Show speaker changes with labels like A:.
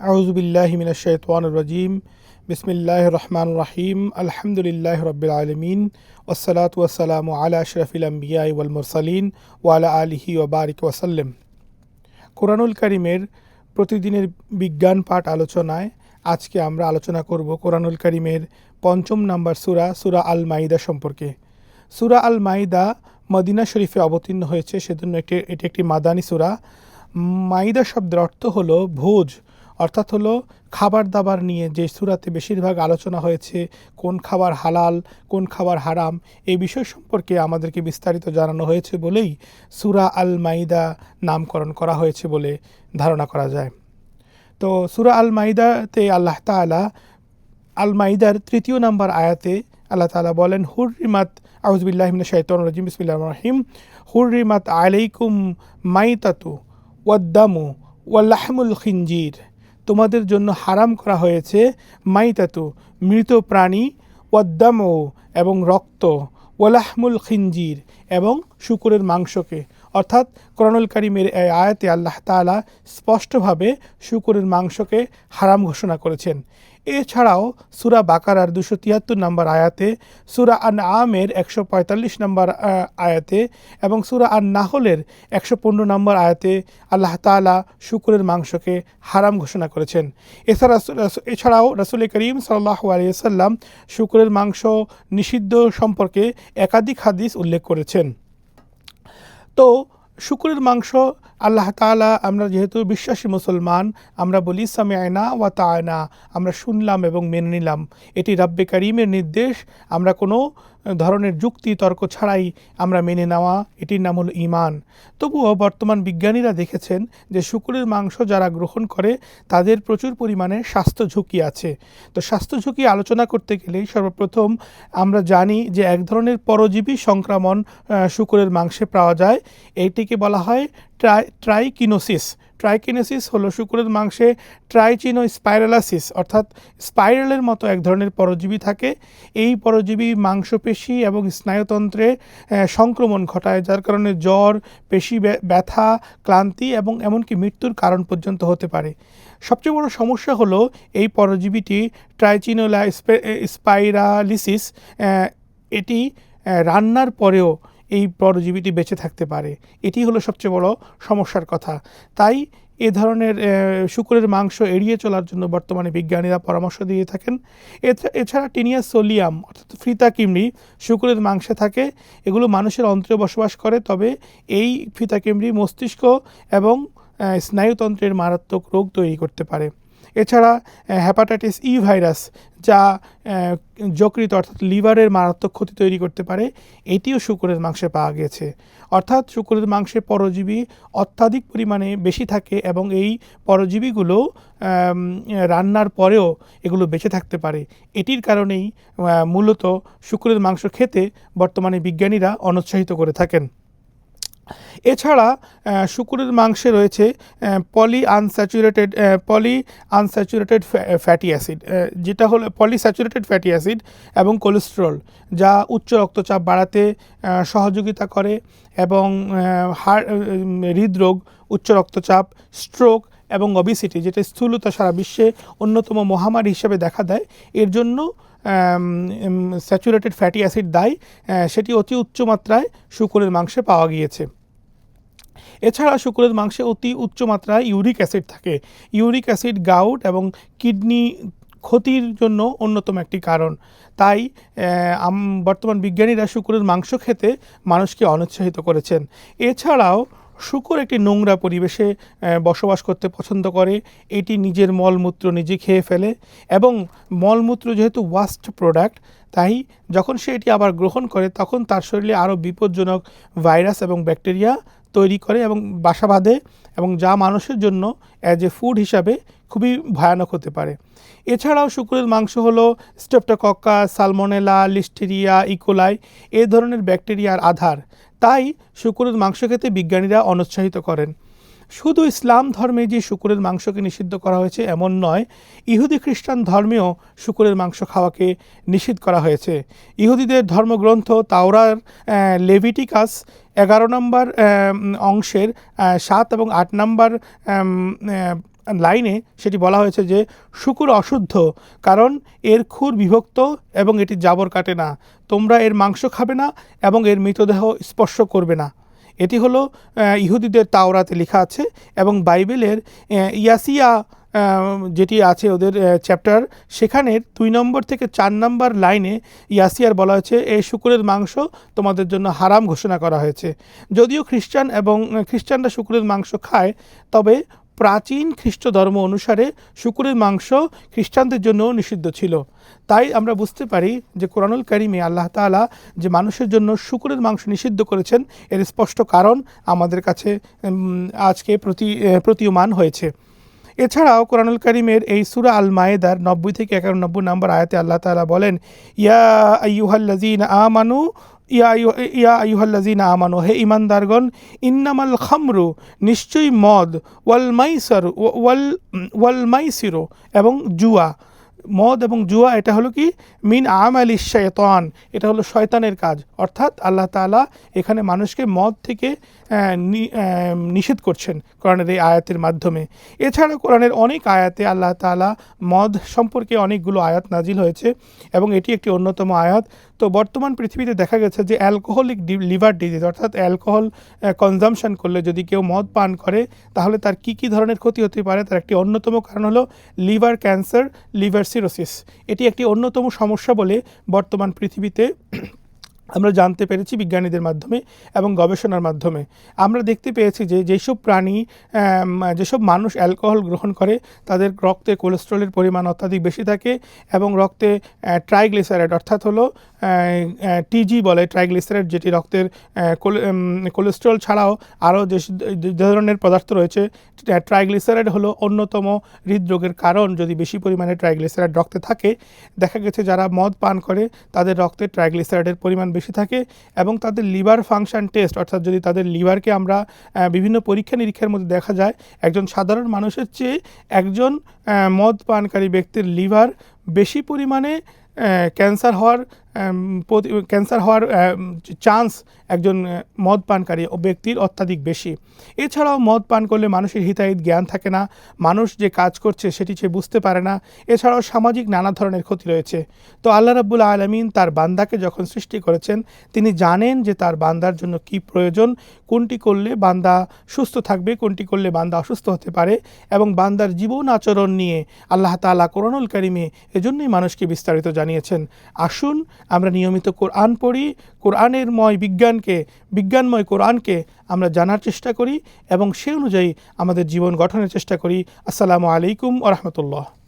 A: আউজুবিল্লাহ মিনাশাইতান রাজিম। বিসমিল্লাহ রহমান রাহিম। আলহামদুলিল্লাহ রবিল আলমিন। ওসালাত ওয়াসালাম আলা আশরফিল আম্বিয়া ওয়াল মুরসালিন ওয়ালা আলিহি ওবারিক ওয়াসাল্লাম কোরআনুল করিমের প্রতিদিনের বিজ্ঞান পাঠ আলোচনায় আজকে আমরা আলোচনা করব কোরআনুল করিমের পঞ্চম নাম্বার সুরা সুরা আল মাইদা সম্পর্কে। সুরা আল মাইদা মদিনা শরীফে অবতীর্ণ হয়েছে, সেজন্য এটি এটি একটি মাদানী সুরা। মাইদা শব্দের অর্থ হলো ভোজ। অর্থাৎ হলো খাবার দাবার নিয়ে যে সুরাতে বেশিরভাগ আলোচনা হয়েছে, কোন খাবার হালাল, কোন খাবার হারাম, এই বিষয় সম্পর্কে আমাদেরকে বিস্তারিত জানানো হয়েছে বলেই সুরা আল মাইদা নামকরণ করা হয়েছে বলে ধারণা করা যায়। তো সুরা আল মাইদাতে আল্লাহ তালা আল মাইদার তৃতীয় নম্বর আয়াতে আল্লাহ তালা বলেন, হুররিমাত আউজবিল্লাহমিন শৈতন রাজিম বিসমিল্লা রহিম, হুররিমাত আলাইকুম মাইতাতু ওয়াদ্দামু ওয়াল্লাহমুল খিনজির। তোমাদের জন্য হারাম করা হয়েছে, মাইতাতু, মৃত প্রাণী, ওয়াদ্দামু এবং রক্ত ওলাহমুল খিঞ্জির এবং শুকুরের মাংসকে। অর্থাৎ করণুল কারিমের এই আয়াতে আল্লাহ তালা স্পষ্টভাবে শুকুরের মাংসকে হারাম ঘোষণা করেছেন। এছাড়াও সুরা বাকারার দুশো তিয়াত্তর নম্বর আয়াতে, সুরা আন আমের একশো পঁয়তাল্লিশ নম্বর আয়াতে এবং সুরা আন নাহলের একশো পনেরো নম্বর আয়াতে আল্লাহ তালা শুকুরের মাংসকে হারাম ঘোষণা করেছেন। এছাড়া এছাড়াও রসুল করিম সাল্লাহ আলিয়াল্লাম শুকুরের মাংস নিষিদ্ধ সম্পর্কে একাধিক হাদিস উল্লেখ করেছেন। তো শুকুরের মাংস আল্লাহ তালা আমরা যেহেতু বিশ্বাসী মুসলমান, আমরা বলি সামে আয়না ওয়া তায়না আমরা শুনলাম এবং মেনে নিলাম। এটি রাব্বে করিমের নির্দেশ, আমরা কোনো ধরনের যুক্তি, তর্ক ছাড়াই আমরা মেনে নেওয়া, এটির নাম হলো ইমান তবুও বর্তমান বিজ্ঞানীরা দেখেছেন যে শুকুরের মাংস যারা গ্রহণ করে, তাদের প্রচুর পরিমাণে স্বাস্থ্য ঝুঁকি আছে। তো স্বাস্থ্য ঝুঁকি আলোচনা করতে গেলেই সর্বপ্রথম আমরা জানি যে এক ধরনের পরজীবী সংক্রমণ শুকুরের মাংসে পাওয়া যায়। এইটিকে বলা হয় ট্রাই ট্রাইকিনোসিস ট্রাইকিনোসিস হলো শুকুরের মাংসে ট্রাইচিনো স্পাইরালাসিস অর্থাৎ স্পাইরালের মতো এক ধরনের পরজীবী থাকে। এই পরজীবী মাংসপেশি এবং স্নায়ুতন্ত্রে সংক্রমণ ঘটায়, যার কারণে জ্বর, পেশি ব্যথা, ক্লান্তি এবং এমনকি মৃত্যুর কারণ পর্যন্ত হতে পারে। সবচেয়ে বড় সমস্যা হলো এই পরজীবীটি ট্রাইচিনোলা স্পাইরালিসিস এটি রান্নার পরেও এই পরজীবীটি বেঁচে থাকতে পারে। এটি হলো সবচেয়ে বড় সমস্যার কথা। তাই এ ধরনের শুকুরের মাংস এড়িয়ে চলার জন্য বর্তমানে বিজ্ঞানীরা পরামর্শ দিয়ে থাকেন। এছাড়া টিনিয়া সোলিয়াম, অর্থাৎ ফিতা কিমড়ি শুকুরের মাংসে থাকে। এগুলো মানুষের অন্ত্রে বসবাস করে, তবে এই ফিতা কিমড়ি মস্তিষ্ক এবং স্নায়ুতন্ত্রের মারাত্মক রোগ তৈরি করতে পারে। এছাড়া হ্যাপাটাইটিস ই ভাইরাস যা যকৃত অর্থাৎ লিভারের মারাত্মক ক্ষতি তৈরি করতে পারে, এটিও শুকুরের মাংসে পাওয়া গেছে। অর্থাৎ শুকুরের মাংসে পরজীবী অত্যাধিক পরিমাণে বেশি থাকে এবং এই পরজীবীগুলো রান্নার পরেও এগুলো বেঁচে থাকতে পারে। এটির কারণেই মূলত শুকুরের মাংস খেতে বর্তমানে বিজ্ঞানীরা অনুৎসাহিত করে থাকেন। এছাড়া শুকুরের মাংসে রয়েছে পলি আনস্যাচুরেটেড পলি আনস্যাচুরেটেড ফ্যাটি অ্যাসিড যেটা হলো পলিস্যাচুরেটেড ফ্যাটি অ্যাসিড এবং কোলেস্ট্রল যা উচ্চ রক্তচাপ বাড়াতে সহযোগিতা করে এবং হার্ট হৃদরোগ, উচ্চ রক্তচাপ স্ট্রোক এবং অবিসিটি যেটা স্থূলতা সারা বিশ্বে অন্যতম মহামারী হিসেবে দেখা দেয়, এর জন্য স্যাচুরেটেড ফ্যাটি অ্যাসিড দায় সেটি অতি উচ্চ মাত্রায় শুকুরের মাংসে পাওয়া গিয়েছে। এছাড়া শুকুরের মাংসে অতি উচ্চ মাত্রায় ইউরিক অ্যাসিড থাকে। ইউরিক অ্যাসিড গাউট এবং কিডনি ক্ষতির জন্য অন্যতম একটি কারণ। তাই বর্তমান বিজ্ঞানীরা শুকুরের মাংস খেতে মানুষকে অনুৎসাহিত করেছেন। এছাড়াও শুকুর একটি নোংরা পরিবেশে বসবাস করতে পছন্দ করে। এটি নিজের মলমূত্র নিজে খেয়ে ফেলে এবং মলমূত্র যেহেতু ওয়াস্ট প্রোডাক্ট তাই যখন সে এটি আবার গ্রহণ করে, তখন তার শরীরে আরও বিপজ্জনক ভাইরাস এবং ব্যাকটেরিয়া তৈরি করে এবং বাসা বাঁধে এবং যা মানুষের জন্য অ্যাজ এ ফুড হিসাবে খুবই ভয়ানক হতে পারে। এছাড়াও শুকুরের মাংস হলো streptococcus salmonella listeria E coli এ ধরনের ব্যাকটেরিয়ার আধার তাই শুকুরের মাংস খেতে বিজ্ঞানীরা অনুৎসাহিত করেন। শুধু ইসলাম ধর্মে যে শুকুরের মাংসকে নিষিদ্ধ করা হয়েছে এমন নয়, ইহুদি খ্রিস্টান ধর্মেও শুকুরের মাংস খাওয়াকে নিষিদ্ধ করা হয়েছে। ইহুদিদের ধর্মগ্রন্থ তাওরার লেভিটিকাস এগারো নম্বর অংশের সাত এবং আট নম্বর লাইনে সেটি বলা হয়েছে যে, শুকুর অশুদ্ধ, কারণ এর খুর বিভক্ত এবং এটি জাবর কাটে না। তোমরা এর মাংস খাবে না এবং এর মৃতদেহ স্পর্শ করবে না। এটি হলো ইহুদিদের তাওরাতে লেখা আছে এবং বাইবেলের ইয়াসিয়া যেটি আছে ওদের চ্যাপ্টার সেখানের দুই নম্বর থেকে চার নম্বর লাইনে ইয়াসিয়ার বলা হয়েছে এই শুকুরের মাংস তোমাদের জন্য হারাম ঘোষণা করা হয়েছে। যদিও খ্রিস্টান এবং খ্রিস্টানরা শুকুরের মাংস খায়, তবে প্রাচীন খ্রিস্ট ধর্ম অনুসারে শুকুরের মাংস খ্রিস্টানদের জন্যও নিষিদ্ধ ছিল। তাই আমরা বুঝতে পারি যে কোরআনুল কারিমে আল্লাহ তাআলা যে মানুষের জন্য শুকুরের মাংস নিষিদ্ধ করেছেন, এর স্পষ্ট কারণ আমাদের কাছে আজকে প্রতি প্রতীয়মান হয়েছে। এছাড়াও কোরআনুল করিমের এই সুরা আল মায়েদার নব্বই থেকে একানব্বই নম্বর আয়াতে আল্লাহ তাআলা বলেন, ইয়া আইয়ুহাল্লাযীন আমানু ইয়া ইয়া আইহল্লাজিনা আমানু, হে ইমানদারগণ ইন্নামাল খামরু, নিশ্চয়ই মদ, ওয়াল মাইসার ওয়াল ওয়াল মাইসিরো এবং জুয়া। মদ এবং জুয়া, এটা হলো কি? মিন আম আলি শয়তান, এটা হলো শয়তানের কাজ। অর্থাৎ আল্লাহ তাআলা এখানে মানুষকে মদ থেকে নিষেধ করছেন কোরআনের এই আয়াতের মাধ্যমে। এছাড়া কোরআনের অনেক আয়াতে আল্লাহ তাআলা মদ সম্পর্কে অনেকগুলো আয়াত নাজিল হয়েছে এবং এটি একটি অন্যতম আয়াত। তো বর্তমান পৃথিবীতে দেখা গেছে যে অ্যালকোহলিক লিভার ডিজিজ, অর্থাৎ অ্যালকোহল কনজামশন করলে যদি কেউ মদ পান করে, তাহলে তার কি কি ধরনের ক্ষতি হতে পারে? তার একটি অন্যতম কারণ হলো লিভার ক্যান্সার, লিভার সিরোসিস এটি একটি অন্যতম সমস্যা বলে বর্তমান পৃথিবীতে আমরা জানতে পেরেছি বিজ্ঞানীদের মাধ্যমে এবং গবেষণার মাধ্যমে। আমরা দেখতে পেয়েছি যে যেসব প্রাণী যেসব মানুষ অ্যালকোহল গ্রহণ করে, তাদের রক্তে কোলেস্ট্রলের পরিমাণ অত্যাধিক বেশি থাকে এবং রক্তে ট্রাইগ্লিসারাইড অর্থাৎ হলো টিজি বলে ট্রাইগ্লিসারাইড, যেটি রক্তের কোলেস্ট্রল ছাড়াও আরও যে ধরনের পদার্থ রয়েছে ট্রাইগ্লিসারাইড হলো অন্যতম হৃদরোগের কারণ। যদি বেশি পরিমাণে ট্রাইগ্লিসারাইড রক্তে থাকে, দেখা গেছে যারা মদ পান করে, তাদের রক্তে ট্রাইগ্লিসারাইডের পরিমাণ বেশি থাকে এবং তাদের লিভার ফাংশন টেস্ট, অর্থাৎ যদি তাদের লিভারকে আমরা বিভিন্ন পরীক্ষা নিরীক্ষার মধ্যে দেখা যায়, একজন সাধারণ মানুষের চেয়ে একজন মদ পানকারী ব্যক্তির লিভার বেশি পরিমাণে ক্যান্সার হওয়ার ক্যান্সার হওয়ার চান্স একজন মদ পানকারী ব্যক্তির অত্যাধিক বেশি। এছাড়াও মদ পান করলে মানুষের হিতাহিত জ্ঞান থাকে না, মানুষ যে কাজ করছে সেটি সে বুঝতে পারে না, এছাড়াও সামাজিক নানা ধরনের ক্ষতি রয়েছে। তো আল্লাহ রাব্বুল আলমিন তার বান্দাকে যখন সৃষ্টি করেছেন, তিনি জানেন যে তার বান্দার জন্য কি প্রয়োজন, কোনটি করলে বান্দা সুস্থ থাকবে, কোনটি করলে বান্দা অসুস্থ হতে পারে এবং বান্দার জীবন আচরণ নিয়ে আল্লাহ তাআলা কোরআনুল কারিমে এজন্যই মানুষকে বিস্তারিত জানিয়েছেন। আসুন আমরা নিয়মিত কোরআন পড়ি কোরআনের ময় বিজ্ঞানকে, বিজ্ঞানময় কোরআনকে আমরা জানার চেষ্টা করি এবং সে অনুযায়ী আমাদের জীবন গঠনের চেষ্টা করি। আসসালামু আলাইকুম ওরহমতুল্লাহ